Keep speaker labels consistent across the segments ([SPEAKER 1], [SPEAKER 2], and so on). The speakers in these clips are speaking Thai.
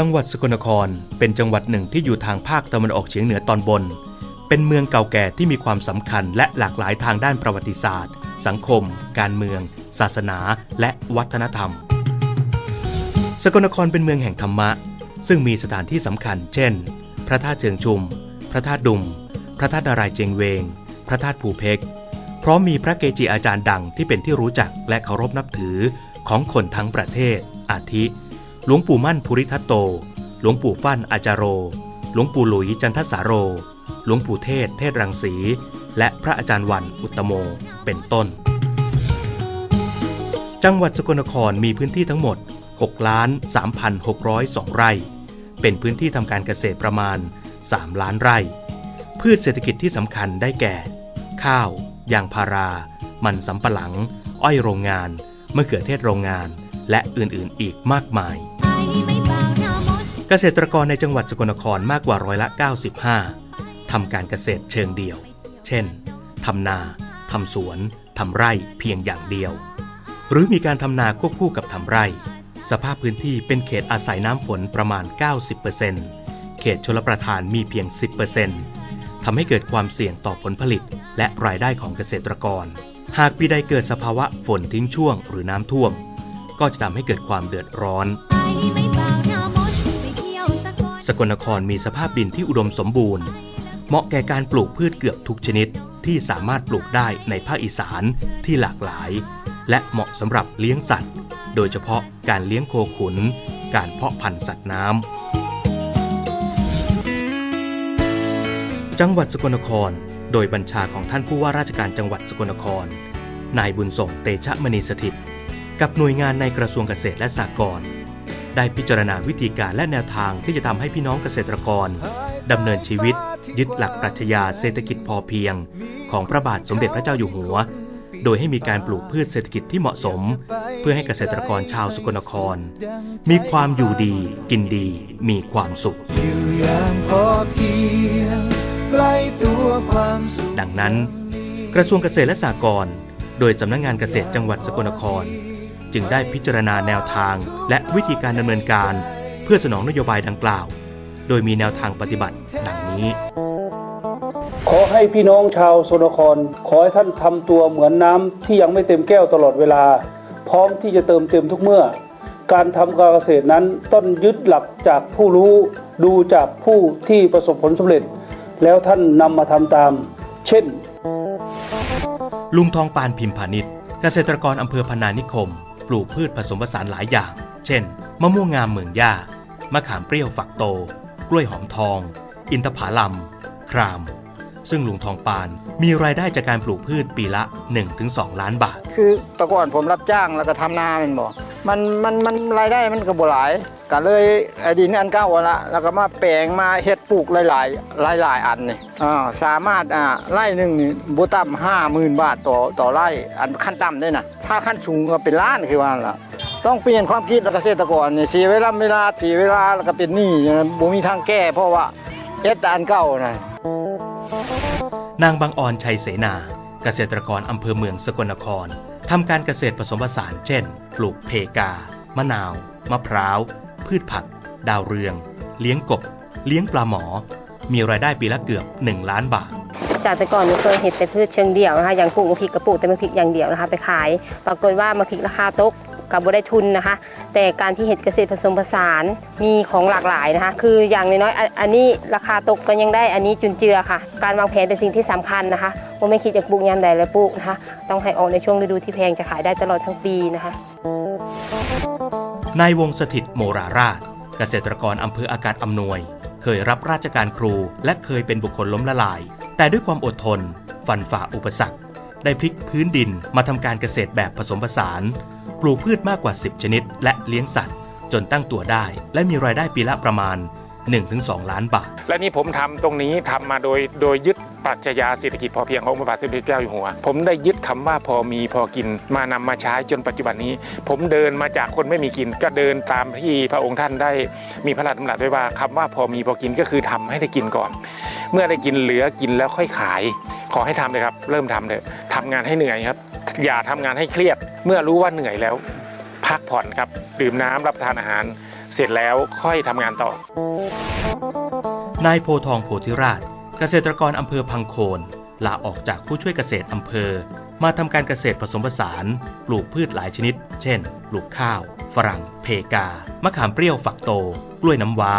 [SPEAKER 1] จังหวัดสกลนครเป็นจังหวัดหนึ่งที่อยู่ทางภาคตะวันออกเฉียงเหนือตอนบน เป็นเมืองเก่าแก่ที่มีความสำคัญและหลากหลายทางด้านประวัติศาสตร์ สังคม การเมือง ศาสนา และวัฒนธรรม กลนครเป็นเมืองแห่งธรรมะ ซึ่งมีสถานที่สำคัญ เช่น พระธาตุเชิงชุม พระธาตุดุม พระธาตุนารายเจงเวง พระธาตุภูเพกพร้อมมีพระเกจิอาจารย์ดังที่เป็นที่รู้จักและเคารพนับถือของคนทั้งประเทศ อาทิ หลวงปู่มั่นภูริทัตโต หลวงปู่ฟั่นอาจารโร หลวงปู่หลุยจันทสาโร หลวงปู่เทศ เทศรังสี และพระอาจารย์วันอุตตโม เป็นต้น จังหวัดสกลนครมีพื้นที่ทั้งหมด 6ล้าน3,602 ไร่ เป็นพื้นที่ทำการเกษตรประมาณ 3 ล้านไร่ พืชเศรษฐกิจที่สำคัญได้แก่ ข้าว ยางพารา มันสำปะหลัง อ้อยโรงงาน มะเขือเทศโรงงาน และอื่นๆ อีกมากมาย เกษตรกรในจังหวัดสกลนครมากกว่าร้อยละ 95 ทำการเกษตรเชิงเดี่ยว เช่น ทำนา ทำสวน ทำไร่เพียงอย่างเดียว หรือมีการทำนาควบคู่กับทำไร่ สภาพพื้นที่เป็นเขตอาศัยน้ำฝนประมาณ 90%เขตชลประทานมีเพียง 10%ทำให้เกิดความเสี่ยงต่อผลผลิต และรายได้ของเกษตรกร หากปีใดเกิดสภาวะฝนทิ้งช่วงหรือน้ำท่วม ก็จะทำให้เกิดความเดือดร้อน สกลนครมีสภาพดินที่อุดมสมบูรณ์ เหมาะแก่การปลูกพืชเกือบทุกชนิดที่สามารถปลูกได้ในภาคอีสานที่หลากหลาย และเหมาะสำหรับเลี้ยงสัตว์ โดยเฉพาะการเลี้ยงโคขุน การเพาะพันธุ์สัตว์น้ำ จังหวัดสกลนคร โดยบัญชาของท่านผู้ว่าราชการจังหวัดสกลนคร นายบุญส่งเตชะมณีสถิต กับหน่วยงานในกระทรวงเกษตรและสหกรณ์ได้พิจารณาวิธีการและแนวทางที่จะทำให้พี่น้องเกษตรกรดำเนินชีวิต ยึดหลักปรัชญาเศรษฐกิจพอเพียง ของพระบาทสมเด็จพระเจ้าอยู่หัว โดยให้มีการปลูกพืชเศรษฐกิจที่เหมาะสม เพื่อให้เกษตรกรชาวสกลนคร มีความอยู่ดีกินดีมีความสุข
[SPEAKER 2] อยู่อย่างพอเพียงใกล้ตัวความสุข
[SPEAKER 1] ดังนั้น กระทรวงเกษตรและสหกรณ์โดยสำนักงงานเกษตรจังหวัดสกลนคร จึงได้พิจารณาแนวทางและวิธีการดำเนินการ เพื่อสนองนโยบายดังกล่าว โดยมีแนวทางปฏิบัติ ดังนี้
[SPEAKER 3] ขอให้พี่น้องชาวโซนคร ขอให้ท่านทำตัวเหมือนน้ำที่ยังไม่เต็มแก้วตลอดเวลา พร้อมที่จะเติมเต็มทุกเมื่อ การทำการเกษตรนั้นต้องยึดหลักจากผู้รู้ดูจากผู้ที่ประสบผลสำเร็จ แล้วท่านนำมาทำตาม เช่น
[SPEAKER 1] ลุงทองปานพิมพาณิชย์เกษตรกรอำเภอพนานิคม ปลูกพืชผสมผสานหลายอย่าง เช่น มะม่วงงามเมืองย่ามะขามเปรี้ยวฝักโต กล้วยหอมทอง อินทผลัม คราม ซึ่งลุงทองปานมีรายได้จากการปลูกพืชปีละ 1-2 ล้านบาท
[SPEAKER 4] คือแต่ก่อนผมรับจ้างแล้วก็ทำนาเป็นบ่มันมันมันรายได้มันก็บ่หลายก็เลยไอ้ดินอันเก่าอะละแล้วก็มาแปลงมาเฮ็ดปลูกหลายๆหลายๆอันนี่อ่าสามารถอ่าไร่หนึงนี่บ่ต่ำ50,000บาทต่อต่อไร่อันขั้นต่ำด้วยนะถ้าขั้นสูงก็เป็นล้านคือว่าล่ะต้องเปลี่ยนความคิดแล้วเกษตรกรนี่เสียเวลาเวลาเสียเวลาแล้วก็เป็นหนี้บ่มีทางแก้เพราะว่าเฮ็ดอันเก่านะ
[SPEAKER 1] นางบางออนชัยเสนา เกษตรกรอำเภอเมืองสกลนครทำการเกษตรผสมผสานเช่น ปลูกเพกา มะนาว มะพร้าว พืชผัก ดาวเรือง เลี้ยงกบ เลี้ยงปลาหมอ มีรายได้ปีละเกือบ 1 ล้านบาท
[SPEAKER 5] จากแต่ก่อนหนูเคยเห็นแต่พืชเชิงเดี่ยวนะคะอย่างปลูกมะพริกกระปลูกแต่มะพริกอย่างเดียวนะคะไปขาย ปรากฏว่ามะพริกราคาตก กับบ่ได้ทุนนะคะ แต่การที่เห็ดเกษตรผสมผสานมีของหลากหลายนะคะ คืออย่างน้อยๆอันอันนี้ราคาตกก็ยังได้อันนี้จุนเจือค่ะ การวางแผนเป็นสิ่งที่สำคัญนะคะว่าไม่คิดจะปลูกยามใดแล้วปลูกนะคะ ต้องให้ออกในช่วงฤดูที่แพงจะขายได้ตลอดทั้งปีนะคะ
[SPEAKER 1] นายวงสถิตโมราราช เกษตรกรอำเภออากาศอำนวย เคยรับราชการครูและเคยเป็นบุคคลล้มละลาย แต่ด้วยความอดทน ฟันฝ่าอุปสรรค ได้พลิกพื้นดินมาทำการเกษตรแบบผสมผสาน ปลูกพืชมากกว่า 10 ชนิด และเลี้ยงสัตว์ จนตั้งตัวได้ และมีรายได้ปีละประมาณ 1-2 ล้านบาท
[SPEAKER 6] และนี่ผมทำตรงนี้ทำมาโดยโดยยึดปรัชญาเศรษฐกิจพอเพียงขององค์พระบาทสมเด็จพระเจ้าอยู่หัว ผมได้ยึดคำว่าพอมีพอกินมานำมาใช้จนปัจจุบันนี้ ผมเดินมาจากคนไม่มีกิน ก็เดินตามที่พระองค์ท่านได้มีพระราชดำรัสไว้ว่าคำว่าพอมีพอกินก็คือทำให้ได้กินก่อน เมื่อได้กินเหลือกินแล้วค่อยขาย ขอให้ทำเลยครับ เริ่มทำเลยทำงานให้เหนื่อยครับ อย่าทำงานให้เครียด เมื่อรู้ว่าเหนื่อยแล้ว พักผ่อนครับ ดื่มน้ำรับประทานอาหาร เสร็จแล้วค่อยทำงานต่อ
[SPEAKER 1] นายโพทองโพธิราช เกษตรกรอำเภอพังโคนลาออกจากผู้ช่วยเกษตรอำเภอ มาทำการเกษตรผสมผสาน ปลูกพืชหลายชนิด เช่น ปลูกข้าว ฝรั่ง เพกา มะขามเปรี้ยวฝักโต กล้วยน้ำว้า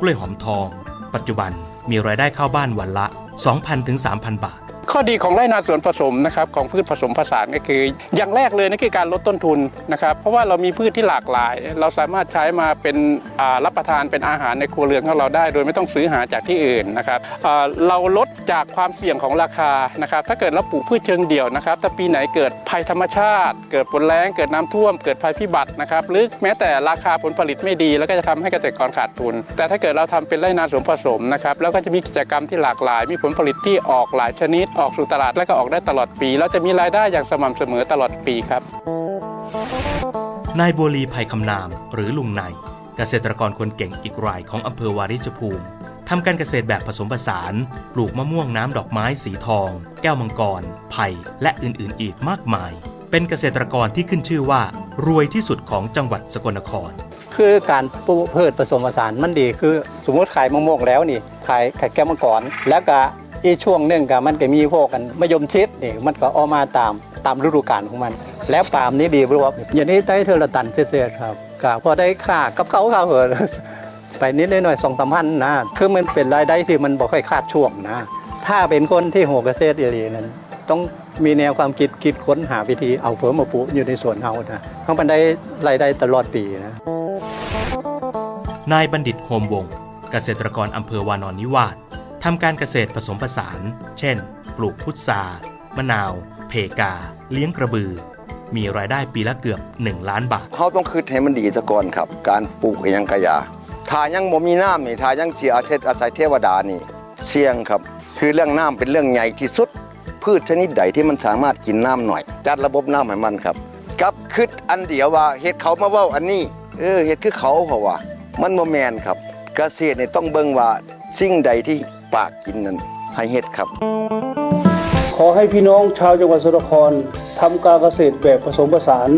[SPEAKER 1] กล้วยหอมทอง ปัจจุบันมีรายได้เข้าบ้านวันละ 2,000ถึง3,000 บาท
[SPEAKER 7] ข้อดีของไร่นาสวนผสมนะครับของพืชผสมผสานก็คือ อย่างแรกเลยนั่นคือการลดต้นทุนนะครับ เพราะว่าเรามีพืชที่หลากหลาย เราสามารถใช้มาเป็นรับประทานเป็นอาหารในครัวเรือนของเราได้ โดยไม่ต้องซื้อหาจากที่อื่นนะครับเราลดจากความเสี่ยงของราคานะครับ ถ้าเกิดเราปลูกพืชเชิงเดี่ยวนะครับถ้าปีไหนเกิดภัยธรรมชาติ เกิดฝนแรงเกิดน้ำท่วม เกิดภัยพิบัตินะครับหรือแม้แต่ราคาผลผลิตไม่ดี แล้วก็จะทำให้เกษตรกรขาดทุน แต่ถ้าเกิดเราทำเป็นไร่นาสวนผสมนะครับแล้วก็จะมีกิจกรรมที่หลากหลาย มีผลผลิตที่ออกหลายชนิดออกสู่ตลาดและก็ออกได้ตลอดปี แล้วจะมีรายได้อย่างสม่ำเสมอตลอดปีครับ
[SPEAKER 1] นายบัวลีภัยคำนามหรือลุงในเกษตรกรคนเก่งอีกรายของอำเภอวาริชภูมิทำการเกษตรแบบผสมผสาน ปลูกมะม่วงน้ำดอกไม้สีทอง แก้วมังกร ไผ่และอื่นๆ อีกมากมาย เป็นเกษตรกรที่ขึ้นชื่อว่า รวยที่สุดของจังหวัดสกลนคร
[SPEAKER 8] คือการปลูกพืชผสมผสานมันดีคือ สมมติขายมะม่วงแล้วนี่ ขายขายแก้วมังกร แล้วก็ อีช่วงหนึ่งก็มันก็มีพวกกันมะยมชิดนี่มันก็ออกมาตามตามฤดูกาลของมัน แล้วปาล์มนี่ดีรวบอย่างนี้ได้เทอละตันเศษๆครับก็พอได้ค่ากับเขาครับเหอะไปนิดหน่อยสองสามพันนะคือมันเป็นรายได้ที่มันบ่ค่อยคาดช่วงนะ ถ้าเป็นคนที่หัวเกษตรเอรีนั้น ต้องมีแนวความคิดคิดค้นหาวิธีเอาเพิ่มมาปลูกอยู่ในสวนเฮานะเพราะมันได้รายได้ตลอดปีนะ
[SPEAKER 1] นายบัณฑิตโฮมวงศ์เกษตรกรอำเภอวานอนนิวาส ทำการเกษตรผสมผสาน เช่น ปลูกพุทรามะนาว เพกา เลี้ยงกระบือ มีรายได้ปีละเกือบ 1 ล้านบาท
[SPEAKER 9] เขาต้องคืดให้มันดีซะก่อนครับ การปลูกยังกะยาถ้ายังบ่มีน้ำนี่ถ้ายังสิอาเทศอาศัยเทวดานี่ เสี่ยงครับ คือเรื่องน้ำเป็นเรื่องใหญ่ที่สุด พืชชนิดใดที่มันสามารถกินน้ำหน่อย จัดระบบน้ำให้มันครับกับคืดอันเดียวว่าเฮ็ดเขามาเว้าอันนี้ เออเฮ็ดคือเขาเพราะว่า มันบ่แมนครับ เกษตรเนี่ยต้องเบิ่งว่าสิ่งใดที่ ปากกินนั้นให้เฮ็ดครับ
[SPEAKER 3] ขอให้พี่น้องชาวจังหวัดสกลนครทำการเกษตรแบบผสมผสาน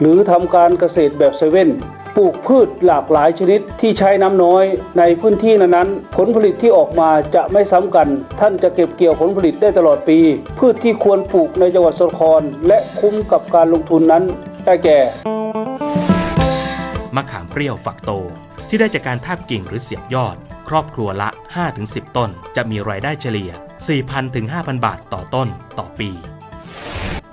[SPEAKER 3] หรือทำการเกษตรแบบเซเว่นปลูกพืชหลากหลายชนิดที่ใช้น้ำน้อยในพื้นที่นั้นๆ ผลผลิตที่ออกมาจะไม่ซ้ำกัน ท่านจะเก็บเกี่ยวผลผลิตได้ตลอดปี พืชที่ควรปลูกในจังหวัดสกลนครและคุ้มกับการลงทุนนั้นได้แก่
[SPEAKER 1] มะขามเปรี้ยวฝักโตที่ได้จากการทาบกิ่งหรือเสียบยอด ครอบครัวละ 5-10 ต้น จะมีรายได้เฉลี่ย 4,000ถึง5,000 บาทต่อต้นต่อปี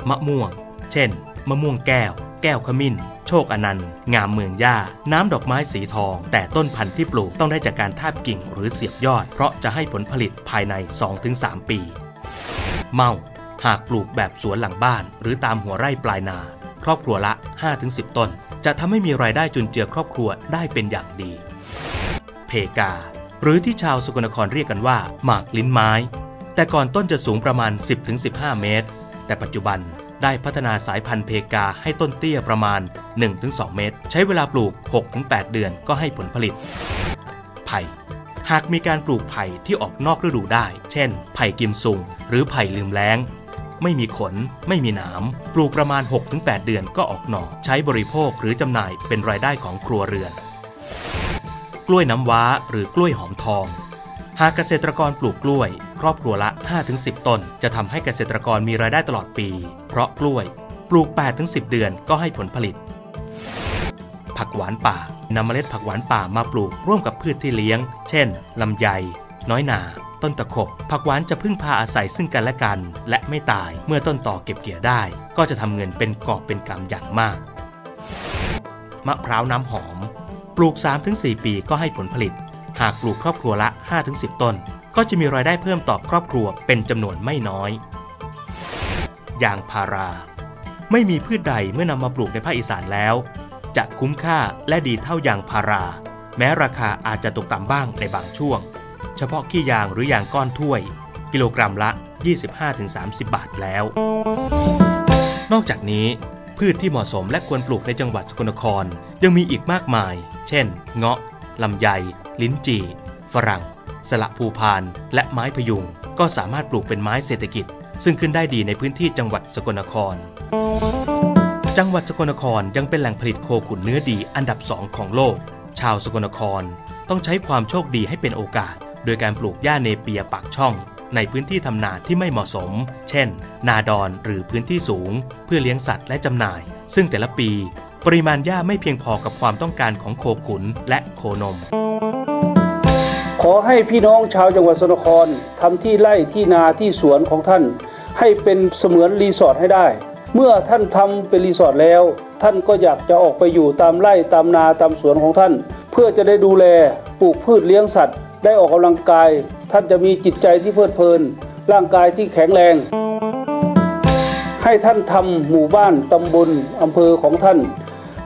[SPEAKER 1] มะม่วง เช่น มะม่วงแก้ว แก้วขมิ้น โชคอนันต์ งามเมืองย่า น้ำดอกไม้สีทอง แต่ต้นพันธุ์ที่ปลูกต้องได้จากการทาบกิ่งหรือเสียบยอด เพราะจะให้ผลผลิตภายใน 2-3 ปี เมาหากปลูกแบบสวนหลังบ้าน หรือตามหัวไร่ปลายนา ครอบครัวละ 5-10 ต้น จะทำให้มีรายได้จุนเจือครอบครัวได้เป็นอย่างดี เพกา หรือที่ชาวสกลนครเรียกกันว่า หมากลิ้นไม้ แต่ก่อนต้นจะสูงประมาณ 10-15 เมตร แต่ปัจจุบันได้พัฒนาสายพันธุ์เพกาให้ต้นเตี้ยประมาณ 1-2 เมตร ใช้เวลาปลูก 6-8 เดือนก็ให้ผลผลิต ไผ่ หากมีการปลูกไผ่ที่ออกนอกฤดูได้ เช่น ไผ่กิมซุง หรือไผ่ลืมแล้ง ไม่มีขน ไม่มีหนาม ปลูกประมาณ 6-8 เดือนก็ออกหน่อ ใช้บริโภคหรือจำหน่ายเป็นรายได้ของครัวเรือน กล้วยน้ำว้าหรือกล้วยหอมทอง หากเกษตรกรปลูกกล้วย ครอบครัวละ 5-10 ต้น จะทำให้เกษตรกรมีรายได้ตลอดปี เพราะกล้วยปลูก 8-10 เดือนก็ให้ผลผลิต ผักหวานป่านำเมล็ดผักหวานป่ามาปลูกร่วมกับพืชที่เลี้ยง เช่นลำไย น้อยนา ต้นตะขบ ผักหวานจะพึ่งพาอาศัยซึ่งกันและกัน และไม่ตายเมื่อต้นต่อเก็บเกี่ยวได้ ก็จะทำเงินเป็นกอบเป็นกำอย่างมาก มะพร้าวน้ำหอม ปลูก 3-4 ปีก็ให้ผลผลิต หากปลูกครอบครัวละ 5-10 ต้น ก็จะมีรายได้เพิ่มต่อครอบครัวเป็นจำนวนไม่น้อยยางพารา ไม่มีพืชใดเมื่อนำมาปลูกในภาคอีสานแล้ว จะคุ้มค่าและดีเท่ายางพารา แม้ราคาอาจจะตกต่ำบ้างในบางช่วง เฉพาะขี้ยางหรือยางก้อนถ้วย กิโลกรัมละ 25-30 บาทแล้ว นอกจากนี้ พืชที่เหมาะสมและควรปลูกในจังหวัดสกลนคร ยังมีอีกมากมาย เช่น เงาะ ลำไย ลิ้นจี่ ฝรั่ง สละภูพาน และไม้พยุง ก็สามารถปลูกเป็นไม้เศรษฐกิจ ซึ่งขึ้นได้ดีในพื้นที่จังหวัดสกลนคร จังหวัดสกลนครยังเป็นแหล่งผลิตโคขุนเนื้อดีอันดับสองของโลก ชาวสกลนครต้องใช้ความโชคดีให้เป็นโอกาส โดยการปลูกหญ้าเนเปียปากช่อง ในพื้นที่ทำนาที่ไม่เหมาะสม เช่น นาดอนหรือพื้นที่สูง เพื่อเลี้ยงสัตว์และจำหน่าย ซึ่งแต่ละปี ปริมาณหญ้าไม่เพียงพอกับความต้องการของโคขุนและโคนม
[SPEAKER 3] ขอให้พี่น้องชาวจังหวัดสนครทำที่ไร่ที่นาที่สวนของท่าน ให้เป็นเสมือนรีสอร์ทให้ได้ เมื่อท่านทำเป็นรีสอร์ทแล้ว ท่านก็อยากจะออกไปอยู่ตามไร่ตามนาตามสวนของท่าน เพื่อจะได้ดูแลปลูกพืชเลี้ยงสัตว์ ได้ออกกำลังกาย ท่านจะมีจิตใจที่เพลิดเพลิน ร่างกายที่แข็งแรง ให้ท่านทำหมู่บ้านตำบลอำเภอของท่าน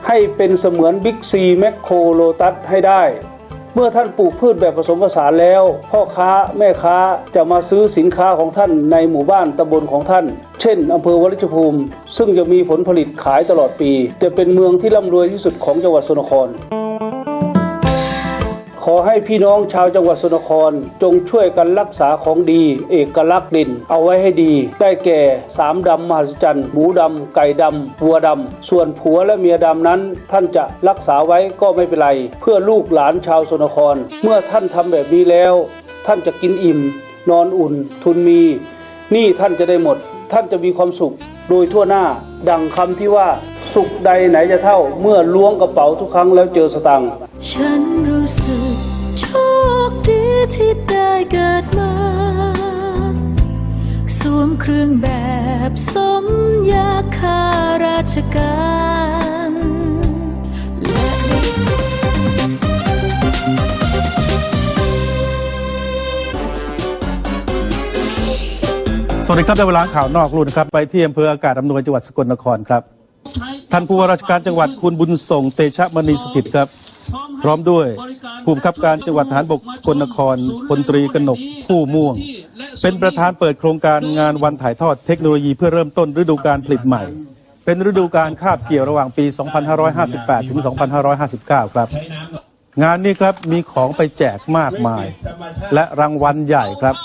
[SPEAKER 3] ให้เป็นเสมือนบิ๊กซีแมคโครโลตัสให้ได้ เมื่อท่านปลูกพืชแบบผสมผสานแล้ว พ่อค้าแม่ค้าจะมาซื้อสินค้าของท่านในหมู่บ้านตำบลของท่าน เช่นอำเภอวลิชภูมิ ซึ่งจะมีผลผลิตขายตลอดปี จะเป็นเมืองที่ร่ำรวยที่สุดของจังหวัดสนคร ขอให้พี่น้องชาวจังหวัดสกลนคร จงช่วยกันรักษาของดี เอกลักษณ์ด่นเอาไว้ให้ดี ได้แก่สามดำมหัศจรรย์หมูดำไก่ดำวัวดำส่วนผัวและเมียดำนั้น ท่านจะรักษาไว้ก็ไม่เป็นไร เพื่อลูกหลานชาวสกลนคร เมื่อท่านทำแบบนี้แล้ว ท่านจะกินอิ่ม นอนอุ่น ทุนมี นี่ท่านจะได้หมด ท่านจะมีความสุขโดยทั่วหน้า ดังคำที่ว่าสุขใดไหนจะเท่า เมื่อล้วงกระเป๋าทุกครั้งแล้วเจอสตังค์
[SPEAKER 10] ฉันรู้สึกโชคดีที่ได้เกิดมาสวมเครื่องแบบสมยาข้าราชการและ
[SPEAKER 11] สวัสดีครับได้เวลาข่าวนอกรุ่นครับไปที่อำเภออากาศอำนวยจังหวัดสกลนครครับ ท่านผู้ว่าราชการจังหวัดคุณบุญส่งเตชะมณีสถิตครับ พร้อมด้วยผู้บังคับการจังหวัดทหารบกสกลนครพลตรีกนกผู้ม่วง เป็นประธานเปิดโครงการงานวันถ่ายทอดเทคโนโลยีเพื่อเริ่มต้นฤดูการผลิตใหม่ เป็นฤดูการคาบเกี่ยวระหว่างปี 2558 ถึง 2559 ครับ งานนี้ครับมีของไปแจกมากมาย และรางวัลใหญ่ครับ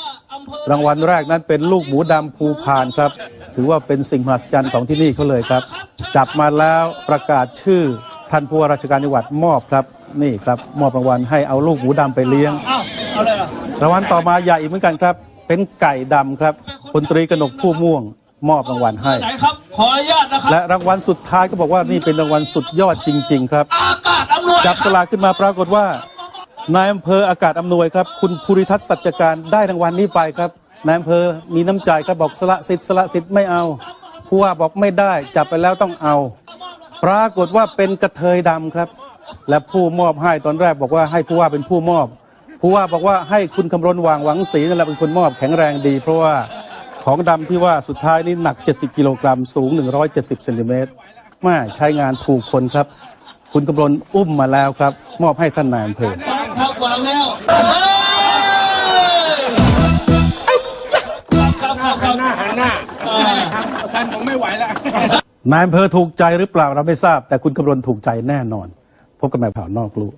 [SPEAKER 11] รางวัลแรกนั้นเป็นลูกหมูดำภูพานครับ ถือว่าเป็นสิ่งมหัศจรรย์ของที่นี่เขาเลยครับ จับมาแล้วประกาศชื่อท่านผู้ว่าราชการจังหวัดมอบครับ นี่ครับมอบรางวัลให้เอาลูกหมูดำไปเลี้ยงรางวัลต่อมาใหญ่อีกเหมือนกันครับ เป็นไก่ดำครับพลตรีกนกผู้ม่วงมอบรางวัลให้
[SPEAKER 2] ไหนครับขออนุญาตนะครับ
[SPEAKER 11] และรางวัลสุดท้ายก็บอกว่านี่เป็นรางวัลสุดยอดจริง ๆ ครับ
[SPEAKER 2] อากาศอำนวย
[SPEAKER 11] จับสลากขึ้นมาปรากฏว่า นายอำเภออากาศอำนวยครับ คุณภูริทัศน์สัจการได้รางวัลนี้ไปครับนายอำเภอมีน้ำใจครับบอกสละสิทธิ์สละสิทธิ์ไม่เอาผู้ว่าบอกไม่ได้จับไปแล้วต้องเอา ปรากฏว่าเป็นกระเทยดำครับ และผู้มอบให้ตอนแรกบอกว่าให้ผู้ว่าเป็นผู้มอบผู้ว่าบอกว่าให้คุณคำรณวางหวังศรีนั่นแหละเป็นคนมอบแข็งแรงดี เพราะว่าของดำที่ว่าสุดท้ายนี่หนัก 70 กิโลกรัมสูง 170เซนติเมตรไม่ใช้งานถูกคนครับ คุณกำรณอุ้มมาแล้วครับ มอบให้ท่านนายอำเภอ
[SPEAKER 2] ครับวางแล้วครับครับครับหน้าหันหน้าท่านผมไม่ไหวแล้ว
[SPEAKER 11] นายอำเภอถูกใจหรือเปล่าเราไม่ทราบ แต่คุณกำรณถูกใจแน่นอน พบกันใหม่ข่าวนอกลู่